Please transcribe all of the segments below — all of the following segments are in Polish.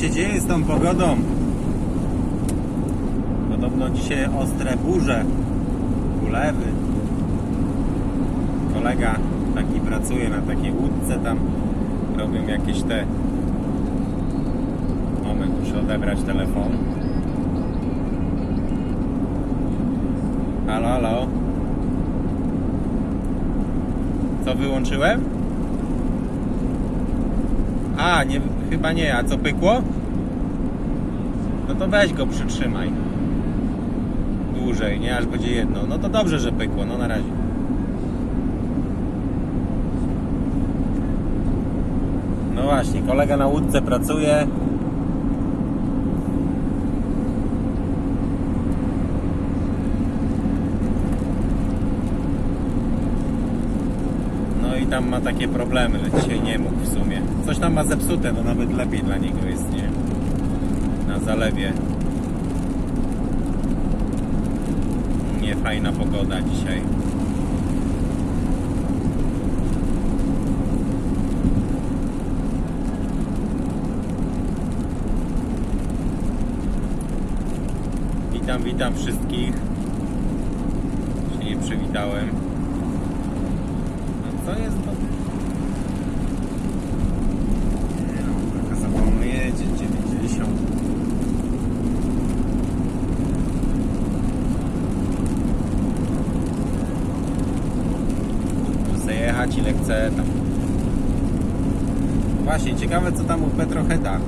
Się dzieje z tą pogodą? Podobno dzisiaj ostre burze, ulewy. Kolega taki pracuje na takiej łódce tam. Robią jakieś te... Moment, muszę odebrać telefon. Halo, halo. Co wyłączyłem? A, nie, chyba nie, a co pykło? No to weź go przytrzymaj. Dłużej, nie aż będzie jedno. No to dobrze, że pykło, no na razie. No właśnie, kolega na łódce pracuje. No i tam ma takie problemy, że dzisiaj nie mógł w sumie. Coś tam ma zepsute, to nawet lepiej dla niego jest, nie? Na zalewie. Nie fajna pogoda dzisiaj. Witam, witam wszystkich. Się nie przywitałem. Co jest to? Taka za wolno jedzie, 90. Chcę jechać ile chcę tam. Właśnie, ciekawe co tam u Petroheta.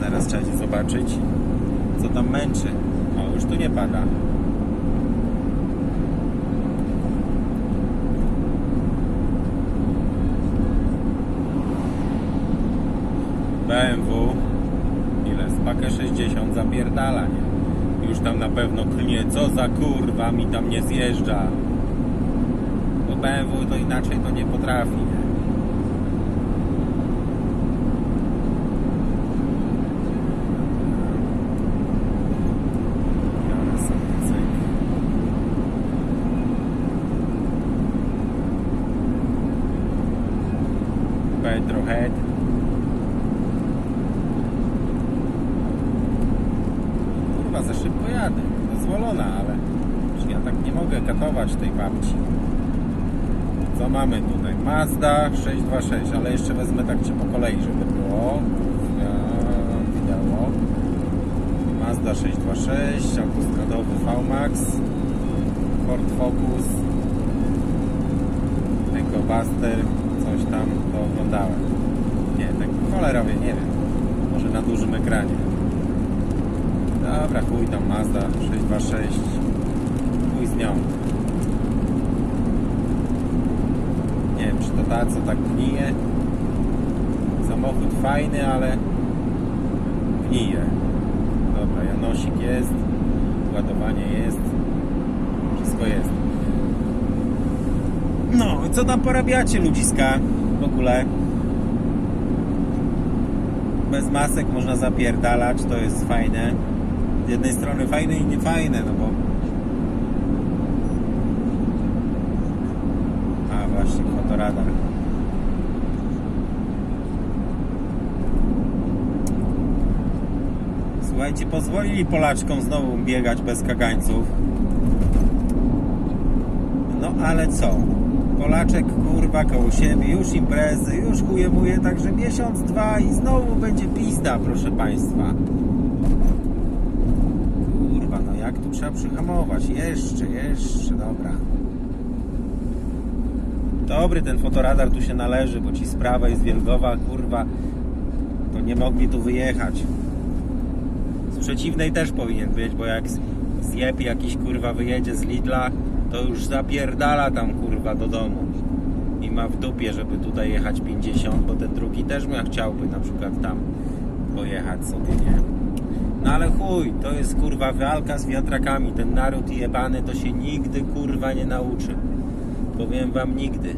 Zaraz trzeba się zobaczyć, co tam męczy. O, już tu nie pada. BMW ile? Z pakę 60 zapierdala nie? już tam na pewno klnie co za kurwa mi tam nie zjeżdża. Bo BMW to inaczej to nie potrafi nie? Sobie jadę. Dozwolona, ale ja tak nie mogę katować tej babci. Co mamy tutaj? Mazda 626, ale jeszcze wezmę tak cię po kolei, żeby było. Wideo. Mazda 626, autostradowy VMAX, Ford Focus, EcoBuster, coś tam to oglądałem. Nie, tak cholera nie wiem. Może na dużym ekranie. Dobra, chuj tam Mazda 626. Chuj z nią. Nie wiem, czy to ta, co tak gnije. Samochód fajny, ale gnije. Dobra, Janosik jest. Ładowanie jest. Wszystko jest. No, co tam porabiacie ludziska w ogóle? Bez masek można zapierdalać, to jest fajne z jednej strony fajne i niefajne, no bo a właśnie fotoradar. Słuchajcie, pozwolili Polaczkom znowu biegać bez kagańców. No ale co? Polaczek kurwa koło siebie, już imprezy, już chujemuje, także miesiąc, dwa i znowu będzie pizda, proszę Państwa. Jak tu trzeba przyhamować? Jeszcze, jeszcze, dobra. Dobry ten fotoradar tu się należy, bo ci sprawa jest wielgowa, kurwa, to nie mogli tu wyjechać. Z przeciwnej też powinien być, bo jak z- zjeb jakiś kurwa wyjedzie z Lidla, to już zapierdala tam kurwa do domu. I ma w dupie, żeby tutaj jechać 50, bo ten drugi też miał chciałby na przykład tam pojechać sobie, nie? No ale chuj, to jest kurwa walka z wiatrakami. Ten naród jebany to się nigdy kurwa nie nauczy. Powiem wam nigdy.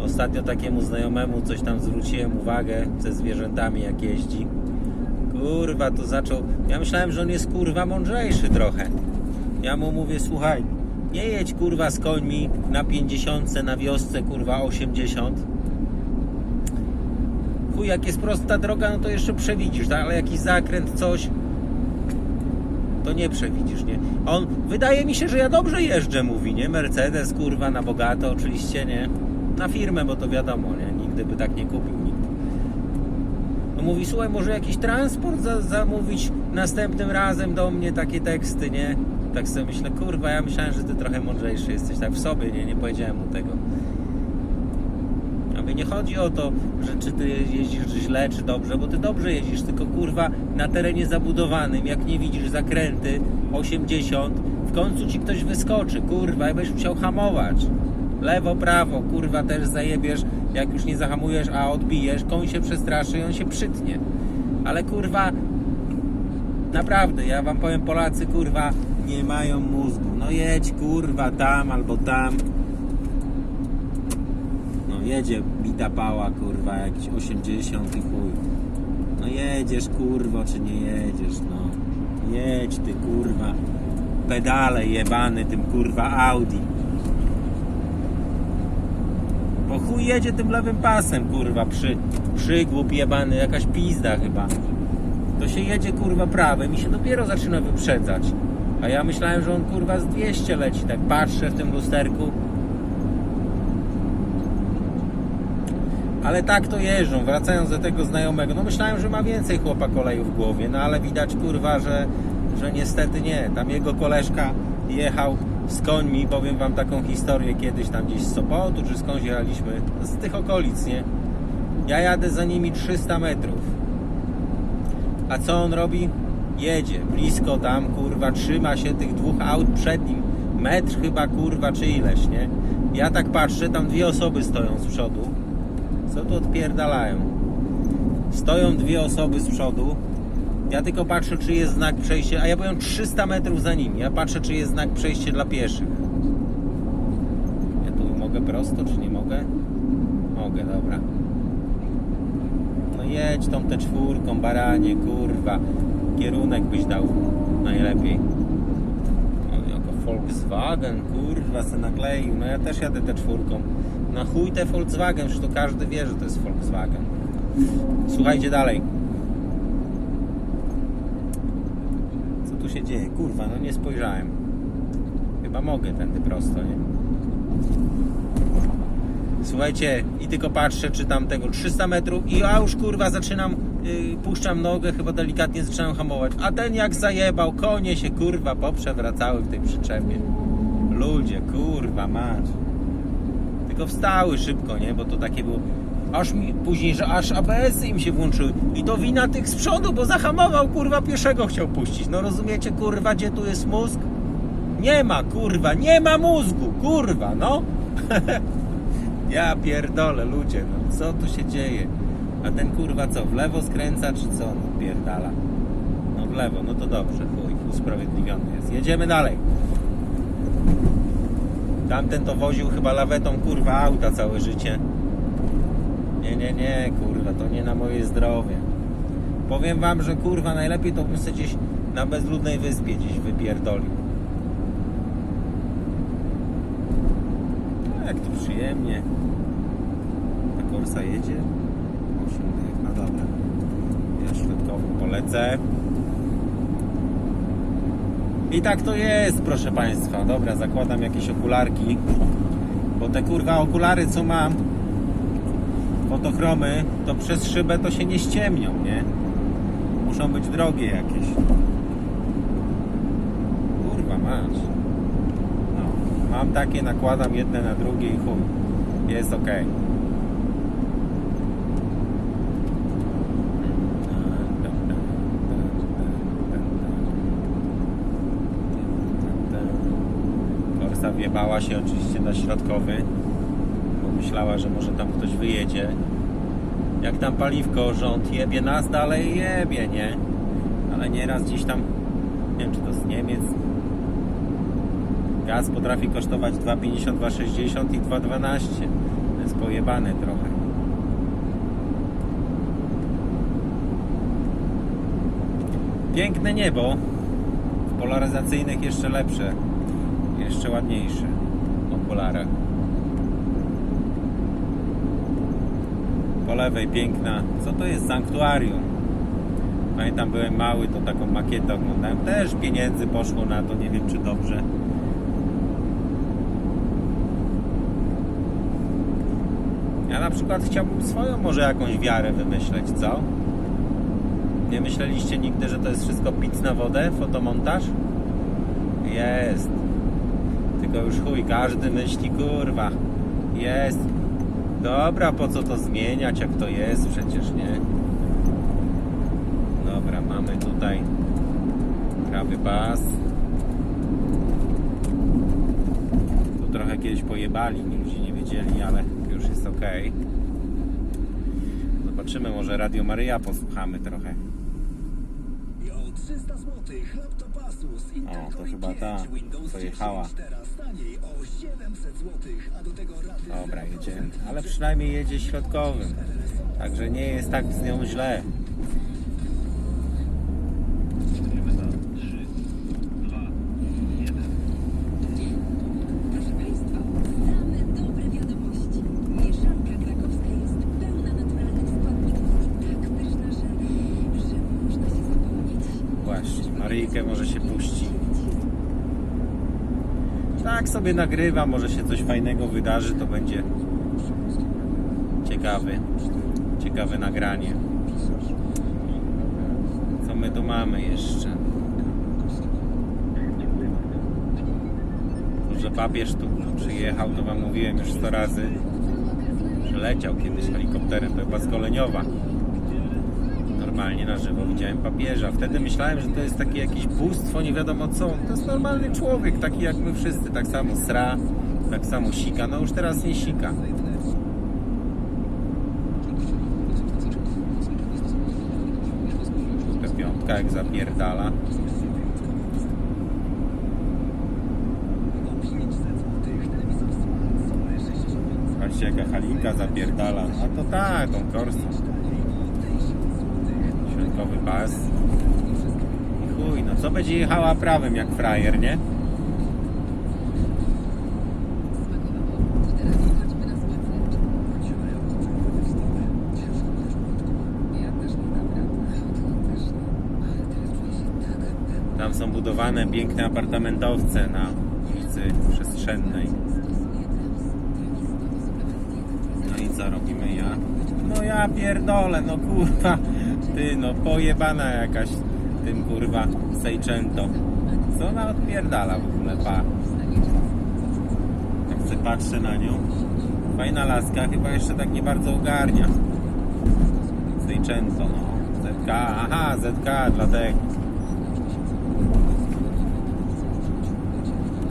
Ostatnio takiemu znajomemu coś tam zwróciłem uwagę ze zwierzętami jak jeździ. Kurwa, to zaczął. Ja myślałem, że on jest kurwa mądrzejszy trochę. Ja mu mówię, słuchaj, nie jedź kurwa z końmi na 50 na wiosce kurwa 80. Chuj jak jest prosta droga, no to jeszcze przewidzisz, tak? ale jakiś zakręt, coś, to nie przewidzisz, nie? On, wydaje mi się, że ja dobrze jeżdżę, mówi, nie? Mercedes, kurwa, na bogato oczywiście, nie? Na firmę, bo to wiadomo, nie? Nigdy by tak nie kupił nikt. No mówi, słuchaj, może jakiś transport za, zamówić następnym razem do mnie, takie teksty, nie? Tak sobie myślę, kurwa, ja myślałem, że ty trochę mądrzejszy jesteś, tak w sobie, nie? Nie powiedziałem mu tego. A nie chodzi o to, że czy ty jeździsz źle, czy dobrze, bo ty dobrze jeździsz, tylko kurwa na terenie zabudowanym, jak nie widzisz zakręty 80, w końcu ci ktoś wyskoczy, kurwa, i będziesz musiał hamować. Lewo, prawo, kurwa też zajebiesz, jak już nie zahamujesz, a odbijesz, koń się przestraszy i on się przytnie. Ale kurwa, naprawdę, ja wam powiem, Polacy, kurwa, nie mają mózgu. No jedź, kurwa, tam albo tam. Jedzie bita pała, kurwa, jakiś 80 i chuj. No jedziesz, kurwo, czy nie jedziesz, no. Jedź ty, kurwa. Pedale jebany tym, kurwa, Audi. Bo chuj jedzie tym lewym pasem, kurwa, przy, przygłup jebany, jakaś pizda chyba. To się jedzie, kurwa, prawym i się dopiero zaczyna wyprzedzać. A ja myślałem, że on, kurwa, z 200 leci, tak patrzę w tym lusterku. Ale tak to jeżdżą, wracając do tego znajomego. No myślałem, że ma więcej chłopa koleju w głowie, no ale widać kurwa, że, że niestety nie. Tam jego koleżka jechał z końmi, powiem wam taką historię kiedyś tam gdzieś z Sopotu, czy skądś jechaliśmy, z tych okolic, nie? Ja jadę za nimi 300 metrów. A co on robi? Jedzie blisko tam, kurwa, trzyma się tych dwóch aut przed nim. Metr chyba, kurwa, czy ileś, nie? Ja tak patrzę, tam dwie osoby stoją z przodu. Co tu odpierdalają? Stoją dwie osoby z przodu. Ja tylko patrzę, czy jest znak przejścia, a ja byłem 300 metrów za nimi. Ja patrzę, czy jest znak przejście dla pieszych. Ja tu mogę prosto, czy nie mogę? Mogę, dobra. No jedź tą te czwórką, baranie, kurwa. Kierunek byś dał najlepiej. O, jako Volkswagen, kurwa, se nakleił. No ja też jadę te czwórką. Na chuj te Volkswagen, przecież to każdy wie, że to jest Volkswagen. Słuchajcie dalej. Co tu się dzieje? Kurwa, no nie spojrzałem. Chyba mogę tędy prosto, nie? Słuchajcie, i tylko patrzę, czy tam tego 300 metrów i ja już kurwa zaczynam, yy, puszczam nogę, chyba delikatnie zaczynam hamować. A ten jak zajebał, konie się kurwa poprzewracały w tej przyczepie. Ludzie, kurwa, mać. Wstały szybko, nie? Bo to takie było. Aż mi później, że aż ABS-y im się włączyły. I to wina tych z przodu, bo zahamował, kurwa, pieszego chciał puścić. No rozumiecie, kurwa, gdzie tu jest mózg? Nie ma, kurwa, nie ma mózgu, kurwa, no. ja pierdolę, ludzie, no co tu się dzieje? A ten kurwa co, w lewo skręca, czy co? No pierdala. No w lewo, no to dobrze, chuj, usprawiedliwiony jest. Jedziemy dalej. Tamten to woził chyba lawetą kurwa auta całe życie. Nie, nie, nie, kurwa, to nie na moje zdrowie. Powiem wam, że kurwa najlepiej to bym sobie gdzieś na bezludnej wyspie gdzieś wypierdolił. No, jak tu przyjemnie. Ta korsa jedzie. 8 dych, no dobra. Ja środkowym polecę. I tak to jest, proszę Państwa. Dobra, zakładam jakieś okularki. Bo te kurwa okulary, co mam, fotochromy, to przez szybę to się nie ściemnią, nie? Muszą być drogie jakieś. Kurwa, masz. No, mam takie, nakładam jedne na drugie i chuj. Jest ok. Wjebała się oczywiście na środkowy, bo myślała, że może tam ktoś wyjedzie. Jak tam paliwko, rząd jebie nas dalej, jebie, nie? Ale nieraz gdzieś tam, nie wiem czy to z Niemiec, gaz potrafi kosztować 2,50, 2,60 i 2,12. To jest pojebane trochę. Piękne niebo. W polaryzacyjnych jeszcze lepsze. Jeszcze ładniejsze. okularach. Po lewej piękna. Co to jest? Sanktuarium. Pamiętam, byłem mały, to taką makietę oglądałem. Też pieniędzy poszło na to, nie wiem czy dobrze. Ja na przykład chciałbym swoją może jakąś wiarę wymyśleć, co? Nie myśleliście nigdy, że to jest wszystko pic na wodę, fotomontaż? Jest. Tylko już chuj, każdy myśli, kurwa, jest. Dobra, po co to zmieniać, jak to jest przecież, nie? Dobra, mamy tutaj prawy pas. Tu trochę kiedyś pojebali, ludzie nie wiedzieli, ale już jest ok. Zobaczymy, może Radio Maryja posłuchamy trochę. O 300 zł laptop Asus Intel O, to chyba i5, ta, co 10 jechała. Taniej o 700 zł, a do tego raty Dobra, 0%. jedziemy. Ale przynajmniej jedzie środkowym. Także nie jest tak z nią źle. Proszę Państwa, same dobre wiadomości. Mieszanka krakowska jest pełna naturalnych składników i tak pyszna, że, że można się zapomnieć. Właśnie, Maryjkę może się Tak sobie nagrywa, może się coś fajnego wydarzy, to będzie ciekawy, ciekawe nagranie. Co my tu mamy jeszcze? To, że papież tu przyjechał, to wam mówiłem już 100 razy. Przyleciał kiedyś helikopterem, to chyba z normalnie na żywo widziałem papieża. Wtedy myślałem, że to jest takie jakieś bóstwo, nie wiadomo co. To jest normalny człowiek, taki jak my wszyscy. Tak samo sra, tak samo sika. No już teraz nie sika. Ta piątka jak zapierdala. O 500 zł telewizor Smart Sony 65 Patrzcie jaka halinka zapierdala. A to tak, tą korsą. Środkowy pas. I chuj, no co będzie jechała prawym jak frajer, nie? Tam są budowane piękne apartamentowce na ulicy Przestrzennej. No i co robimy ja? No ja pierdolę, no kurwa. Ty no pojebana jakaś tym kurwa Seicento. Co ona odpierdala w ogóle, pa. Jak se patrzę na nią. Fajna laska, chyba jeszcze tak nie bardzo ogarnia. Seicento, no. ZK, aha, ZK, dlatego.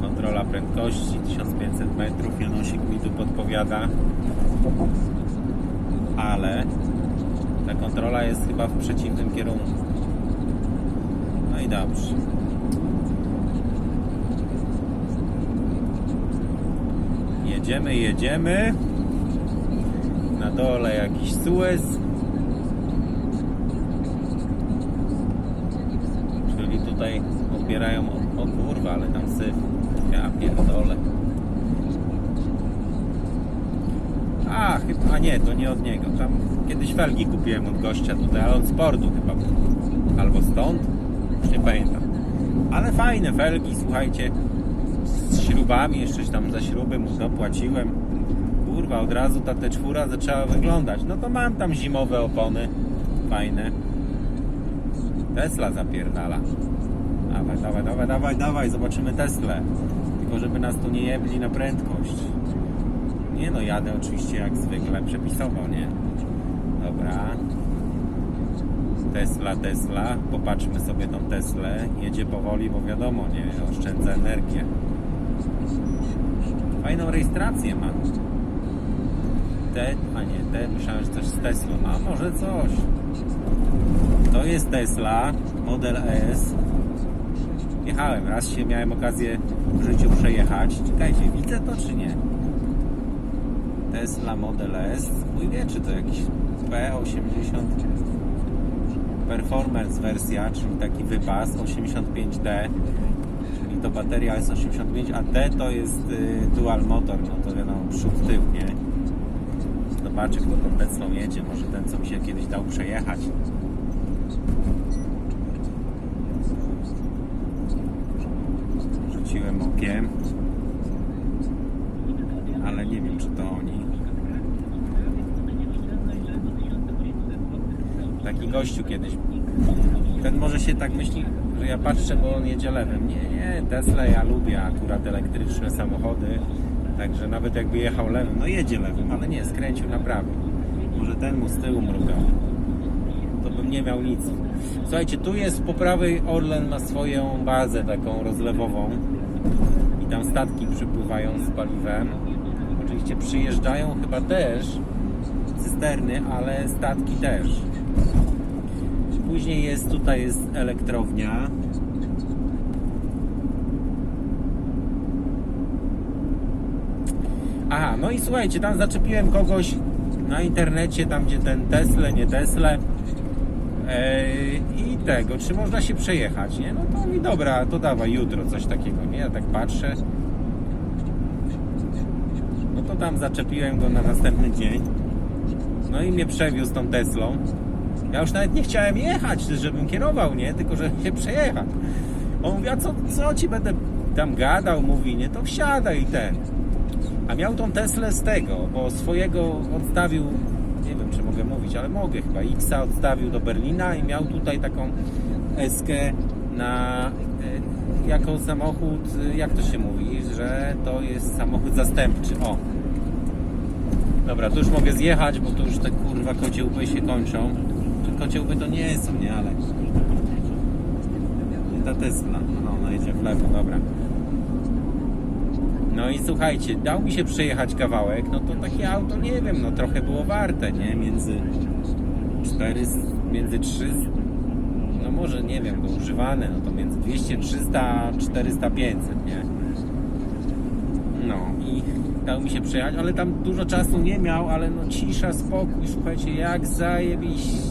Kontrola prędkości 1500 metrów. Janosik mi tu podpowiada. Ale ta kontrola jest chyba w przeciwnym kierunku. No i dobrze. Jedziemy, jedziemy. Na dole jakiś Suez. Czyli tutaj odbierają. O, o kurwa, ale tam syf. Ja pierdolę. A, chyba, a nie, to nie od niego. Tam kiedyś felgi kupiłem od gościa tutaj, ale on z portu chyba był. Albo stąd? Już nie pamiętam. Ale fajne felgi, słuchajcie. Z śrubami, jeszcze tam za śruby mu dopłaciłem. Kurwa, od razu ta T4 zaczęła wyglądać. No to mam tam zimowe opony. Fajne. Tesla zapierdala. Dawaj, dawaj, dawaj, dawaj, dawaj, zobaczymy Teslę. Tylko żeby nas tu nie jebli na prędkość. Nie no, jadę oczywiście jak zwykle przepisowo, nie? Dobra. Tesla, Tesla. Popatrzmy sobie tą Teslę. Jedzie powoli, bo wiadomo, nie? Oszczędza energię. Fajną rejestrację ma. Te, a nie, te, myślałem, że coś z Teslą. A może coś. To jest Tesla, Model S. Jechałem, raz się miałem okazję w życiu przejechać. Czekajcie, widzę to czy nie? Tesla Model S. Mój wie, czy to jakiś P80 Performance wersja, czyli taki wypas 85D. Czyli to bateria jest 85, a D to jest y, dual motor, no to wiadomo, przód, tył, nie? Zobaczę, kto tą Teslą jedzie. Może ten, co mi się kiedyś dał przejechać. Rzuciłem okiem. Ale nie wiem, czy to oni. Taki gościu kiedyś. Ten może się tak myśli, że ja patrzę, bo on jedzie lewym. Nie, nie, Tesla ja lubię akurat elektryczne samochody. Także nawet jakby jechał lewym, no jedzie lewym, ale nie, skręcił na prawo. Może ten mu z tyłu mrugał. To bym nie miał nic. Słuchajcie, tu jest po prawej Orlen ma swoją bazę taką rozlewową. I tam statki przypływają z paliwem. Oczywiście przyjeżdżają chyba też cysterny, ale statki też. Później jest tutaj jest elektrownia. Aha, no i słuchajcie, tam zaczepiłem kogoś na internecie, tam gdzie ten Tesla, nie Tesla. I tego, czy można się przejechać, nie? No to mi dobra, to dawaj jutro coś takiego, nie? Ja tak patrzę. No to tam zaczepiłem go na następny dzień. No i mnie przewiózł tą Teslą. Ja już nawet nie chciałem jechać, żebym kierował, nie? Tylko, żeby się przejechać. On mówi, a co, co ci będę tam gadał? Mówi, nie? To wsiadaj i ten. A miał tą Teslę z tego, bo swojego odstawił, nie wiem czy mogę mówić, ale mogę chyba, Xa odstawił do Berlina i miał tutaj taką Eskę na, e, jako samochód, e, jak to się mówi, że to jest samochód zastępczy, o. Dobra, tu już mogę zjechać, bo tu już te kurwa kociełby się kończą. Kociełby to nie są, nie, ale... Ta Tesla, no ona jedzie w lewo, dobra. No i słuchajcie, dał mi się przejechać kawałek, no to takie auto, nie wiem, no trochę było warte, nie? Między 4, między 3, no może nie wiem, to używane, no to między 200, 300, 400, 500, nie? No i dał mi się przejechać, ale tam dużo czasu nie miał, ale no cisza, spokój, słuchajcie, jak zajebiście.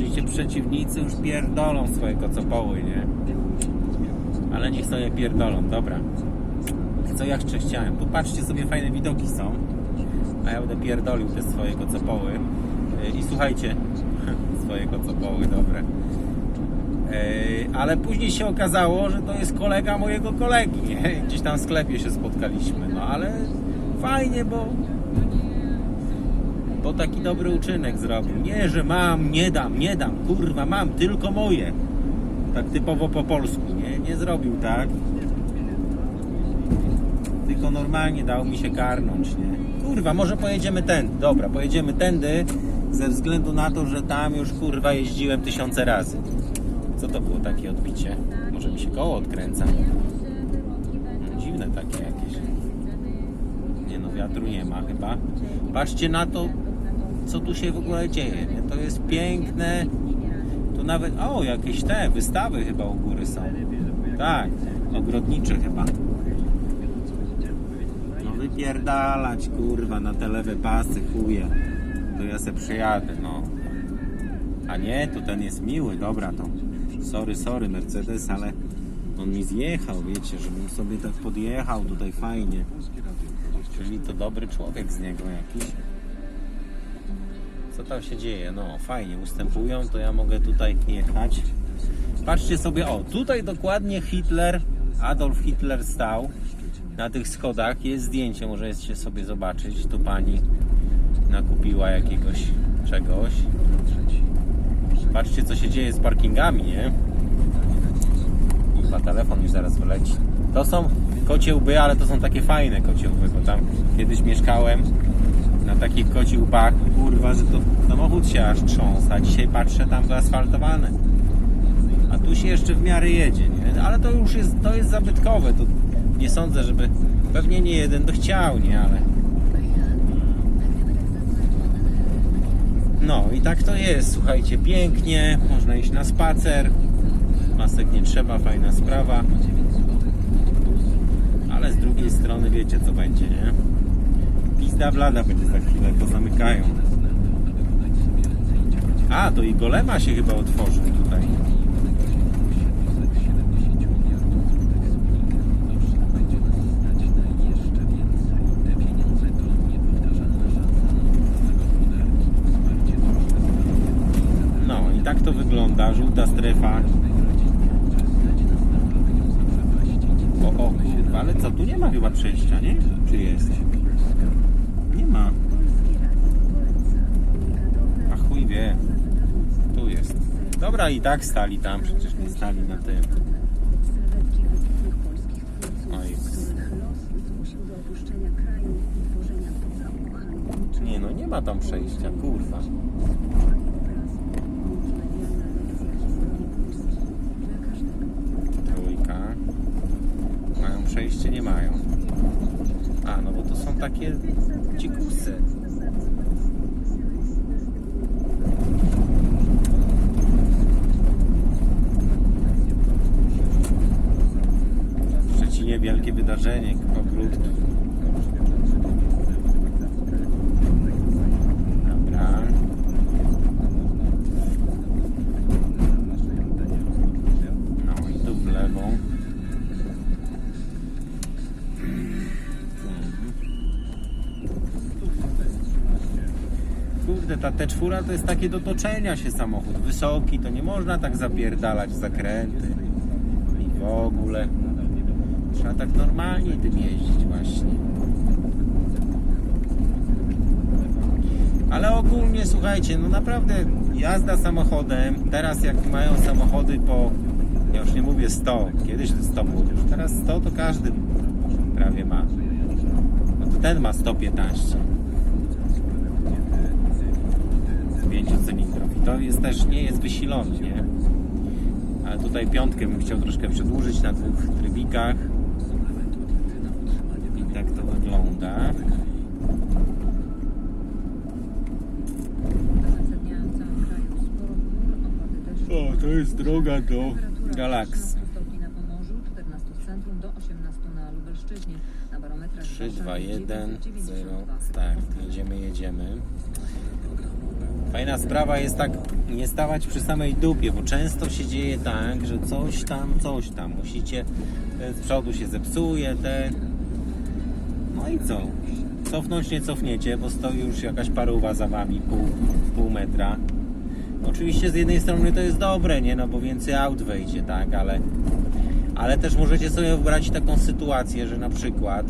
Oczywiście przeciwnicy już pierdolą swoje kocopoły, nie? Ale niech sobie pierdolą, dobra co ja jeszcze chciałem. Tu patrzcie sobie, fajne widoki są. A ja będę pierdolił te swoje kocopoły. Yy, I słuchajcie, swoje kocopoły, dobre. Yy, Ale później się okazało, że to jest kolega mojego kolegi. Nie? Gdzieś tam w sklepie się spotkaliśmy. No ale fajnie, bo bo taki dobry uczynek zrobił. Nie, że mam, nie dam, nie dam, kurwa, mam, tylko moje. Tak typowo po polsku, nie? Nie zrobił tak tylko normalnie dał mi się karnąć, nie? Kurwa, może pojedziemy tędy. Dobra, pojedziemy tędy ze względu na to, że tam już kurwa jeździłem tysiące razy. Co to było takie odbicie? Może mi się koło odkręca. No, dziwne takie jakieś. Nie no, wiatru nie ma chyba. Patrzcie na to, co tu się w ogóle dzieje. Nie? To jest piękne. Tu nawet, o, jakieś te wystawy chyba u góry są. Tak, ogrodnicze chyba. No wypierdalać kurwa na te lewe pasy chuje. To ja se przyjadę, no. A nie, to ten jest miły, dobra to. Sorry, sorry Mercedes, ale on mi zjechał, wiecie, żebym sobie tak podjechał tutaj fajnie. Czyli to dobry człowiek z niego jakiś. Co tam się dzieje? No fajnie, ustępują, to ja mogę tutaj jechać. Patrzcie sobie, o, tutaj dokładnie Hitler, Adolf Hitler stał na tych schodach. Jest zdjęcie, możecie sobie zobaczyć. Tu pani nakupiła jakiegoś czegoś. Patrzcie, co się dzieje z parkingami, nie? Chyba telefon już zaraz wyleci. To są kocie łby, ale to są takie fajne kocie łby, bo tam kiedyś mieszkałem na takich kocich łbach, kurwa, że to samochód się aż trząsa, a dzisiaj patrzę tam wyasfaltowane. A tu się jeszcze w miarę jedzie, nie? Ale to już jest, to jest zabytkowe, to nie sądzę, żeby, pewnie nie jeden to chciał, nie? Ale No i tak to jest, słuchajcie, pięknie, można iść na spacer, masek nie trzeba, fajna sprawa, ale z drugiej strony wiecie co będzie, nie? Święta Wlada będzie za chwilę, to zamykają. A, to i Golema się chyba otworzy tutaj. No i tak to wygląda, żółta strefa. O, o, ale co, tu nie ma chyba przejścia, nie? Czy jest? Ma. A chuj wie. Tu jest. Dobra, i tak stali tam, przecież nie stali na tym. Oj. Nie no, nie ma tam przejścia, kurwa. Takie dzikusy. Kurde, ta T4 to jest takie do toczenia się samochód. Wysoki, to nie można tak zapierdalać zakręty. I w ogóle. Trzeba tak normalnie tym jeździć właśnie. Ale ogólnie słuchajcie, no naprawdę jazda samochodem, teraz jak mają samochody po, ja już nie mówię 100, kiedyś to 100 było, teraz 100 to każdy prawie ma. No to ten ma 115. 5 cylindrów i to jest też, nie jest wysilony, nie? Ale tutaj piątkę bym chciał troszkę przedłużyć na dwóch trybikach. I tak to wygląda. O, to jest droga do Temperatura Galaksy. 13 stopni na Pomorzu, 14 w centrum do 18 na Lubelszczyźnie. Na barometrach 3, 2, 1, 0, 0, start. Jedziemy, jedziemy. Fajna sprawa jest tak nie stawać przy samej dupie, bo często się dzieje tak, że coś tam, coś tam. Musicie, ten z przodu się zepsuje, ten. No i co? Cofnąć nie cofniecie, bo stoi już jakaś paruwa za wami, pół, pół metra. Oczywiście z jednej strony to jest dobre, nie? No bo więcej aut wejdzie, tak? Ale, ale też możecie sobie wyobrazić taką sytuację, że na przykład